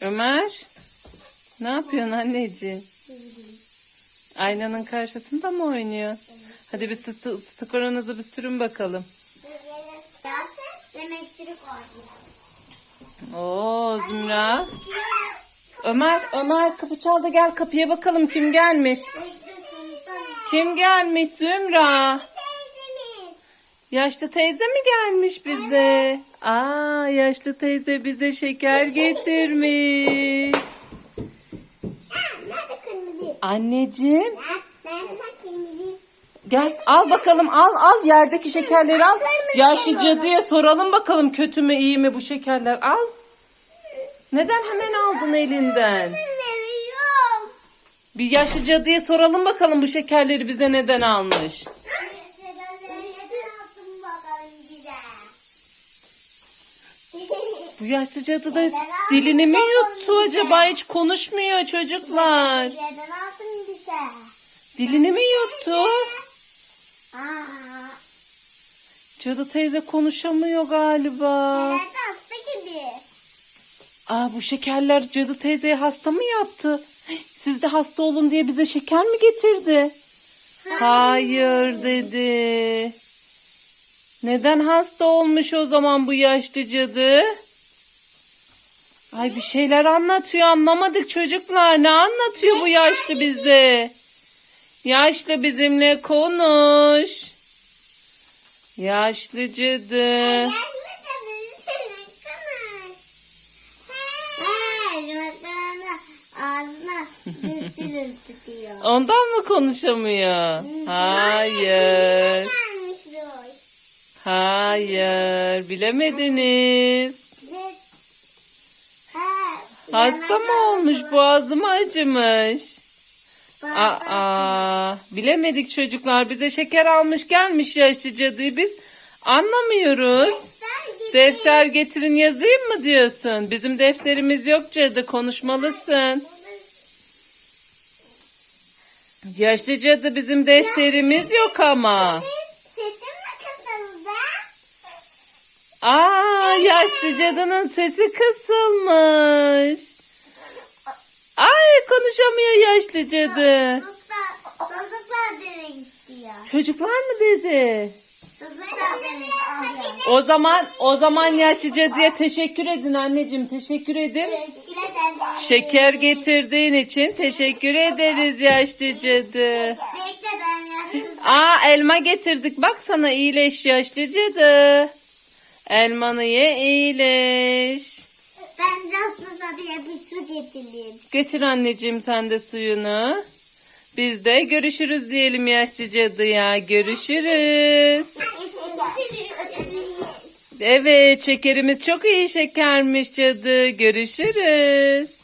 Ömer. Ne yapıyorsun anneciğim? Aynanın karşısında mı oynuyor? Hadi bir sıtı, sıtıkorunuzu bir sürün bakalım. Oo Zümra. Ömer, Ömer kapı çaldı gel kapıya bakalım kim gelmiş. Kim gelmiş Zümra? Yaşlı teyze mi gelmiş bize? Aa yaşlı teyze bize şeker getirmiş. Anneciğim gel al bakalım al al yerdeki şekerleri al. Yaşlı cadıya soralım bakalım kötü mü iyi mi bu şekerler al. Neden hemen aldın elinden? Bir yaşlı cadıya soralım bakalım bu şekerleri bize neden almış. Bu yaşlı cadı da dilini mi yuttu acaba hiç konuşmuyor çocuklar. Dilini mi yuttu? Cadı teyze konuşamıyor galiba. Aa bu şekerler cadı teyzeye hasta mı yaptı? Siz de hasta olun diye bize şeker mi getirdi? Hayır dedi. Neden hasta olmuş o zaman bu yaşlı cadı? Ay bir şeyler anlatıyor anlamadık çocuklar. Ne anlatıyor bu yaşlı bize? Yaşlı bizimle konuş. Yaşlı cadı. Ondan mı konuşamıyor? Hayır. Hayır. Bilemediniz. Ha, Hasta mı olmuş? Boğazı mı acımış? Aa, bilemedik çocuklar. Bize şeker almış gelmiş yaşlı cadıyı biz anlamıyoruz. Defter getirin yazayım mı diyorsun? Bizim defterimiz yok cadı konuşmalısın. Yaşlı cadı bizim defterimiz yok ama. Aa yaşlı cadının sesi kısılmış. Ay konuşamıyor yaşlı cadı. Çocuklar, çocuklar demek istiyor. Çocuklar mı dedi? O zaman o zaman yaşlı cadıya teşekkür edin anneciğim teşekkür edin. Şeker getirdiğin için teşekkür ederiz yaşlı cadı. Aa elma getirdik bak sana iyileş yaşlı cadı. Elmanı ye iyileş. Ben nasıl diye bir su getireyim. Getir anneciğim sen de suyunu. Biz de görüşürüz diyelim yaşlı cadıya. Görüşürüz. Evet şekerimiz çok iyi şekermiş cadı. Görüşürüz.